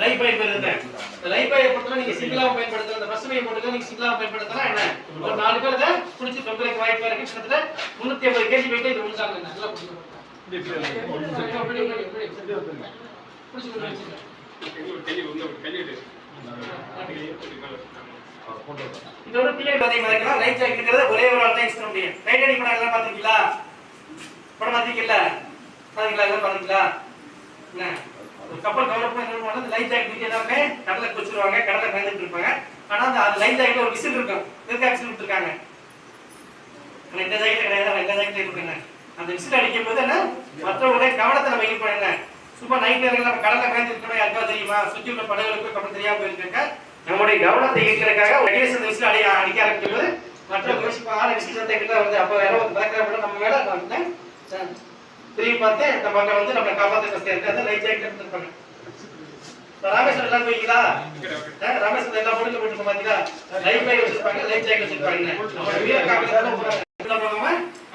Life பயிர் பேர் life பயிர் பொறுத்தவரை நீங்க சிங்கிளாவும் பயன்படுத்தலாம் அந்த ஃபர்ஸ்ட் பயிர் நீங்க சிங்கிளாவும் பயன்படுத்தலாம் என்ன? ஒரு நாலு பேர் இதை குடிச்சு தொந்தரைக்கு வாய்ப்பா இருக்கு. கிட்டத்தட்ட முன்னூத்தி ஐம்பது கேஜி வெயிட் இது முடிச்சாங்க நல்லா இதோட பிள்ளை பாத்தீங்கன்னா இருக்கலாம் லைட் ஜாக்கெட்ங்கிறது ஒரே ஒரு ஆள் தான் யூஸ் பண்ண முடியும். டைட்டானிக் படம் எல்லாம் பாத்தீங்களா படம் பாத்தீங்கல்ல பாத்தீங்களா எல்லாம் பாத்தீங்களா கப்பல் டெவலப்மெண்ட் என்ன பண்ணுவாங்க லைஃப் ஜாக்கெட் எல்லாமே கடலை குச்சிருவாங்க கடலை மேய்ஞ்சிட்டு இருப்பாங்க. ஆனா அந்த லைஃப் ஜாக்கெட்ல ஒரு விசில் இருக்கும். எதுக்கு ஆக்சிடென்ட் கொடுத்துருக்காங்க. ஆனா இந்த ஜாக்கெட் கிடையாது. ஆனா இந்த ஜாக்கெட் இருக்குங்க அந்த விசில் அடிக்கும் போது என்ன? மற்றவங்களுடைய கவனத்தை நம்ம ஈர்ப்போம் சும்மா நைட் நேரங்கள் நம்ம கடலை இருக்கணும் யாருக்கா தெரியுமா? சுற்றி உள்ள படகுகளுக்கு கப்பல் தெரியாம போயிருக்காங்க. நம்முடைய கவனத்தை ஈர்க்கிறதுக்காக ஒரு அந்த விசில் அடி அடிக்க ஆரம்பிக்கும் போது மற்ற யோசிப்பாங்க விசில் சந்தைகிட்ட வந்து அப்போ யாரோ ஒரு நம்ம மேல வந்து திரும்பி பார்த்து நம்ம மக்கள் வந்து நம்ம காப்பாற்ற கஷ்டம் இருக்கு அதை லைஃப் ஜாக்கெட் எடுத்துருப்பாங்க இப்ப ராமேஸ்வரம் எல்லாம் போய்ங்களா அஹ் ராமேஸ்வரம் எல்லா பொருளும் போட்டு பாத்தீங்களா லைஃப் லைட் வச்சிருப்பாங்க லைஃப் ஜாக்கெட் வச்சிருப்பாங்க.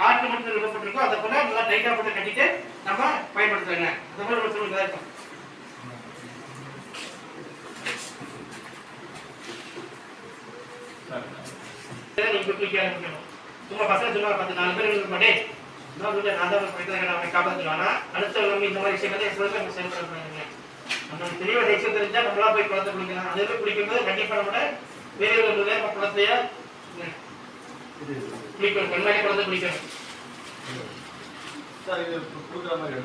ஆட்டு மட்டும் விடப்பட்டிருக்கோம் அதை போல நல்லா டைட்டா போட்டு கட்டிட்டு நம்ம பயன்படுத்துறாங்க. அந்த மாதிரி ஒரு சொல்லுங்க இருக்கும் இதை ஆரம்பிக்கணும் உங்க பசங்க சொல்லுவாங்க பத்து நாலு பேர் இருக்க நான் தான் காப்பாற்றுவேன் ஆனா அடுத்த நம்ம இந்த மாதிரி விஷயங்களை நம்ம செயல்படுறாங்க நம்ம தெளிவா தைச்சு தெரிஞ்சா நம்மளா போய் குளத்தை குளிக்கலாம் அதே போய் குளிக்கும்போது கண்டிப்பா நம்ம வேற ஒரு நம்ம குளத்தைய குளிக்கணும் கண்மாடி குளத்தை குளிக்கணும் சார் இது கொடுக்குற மாதிரி.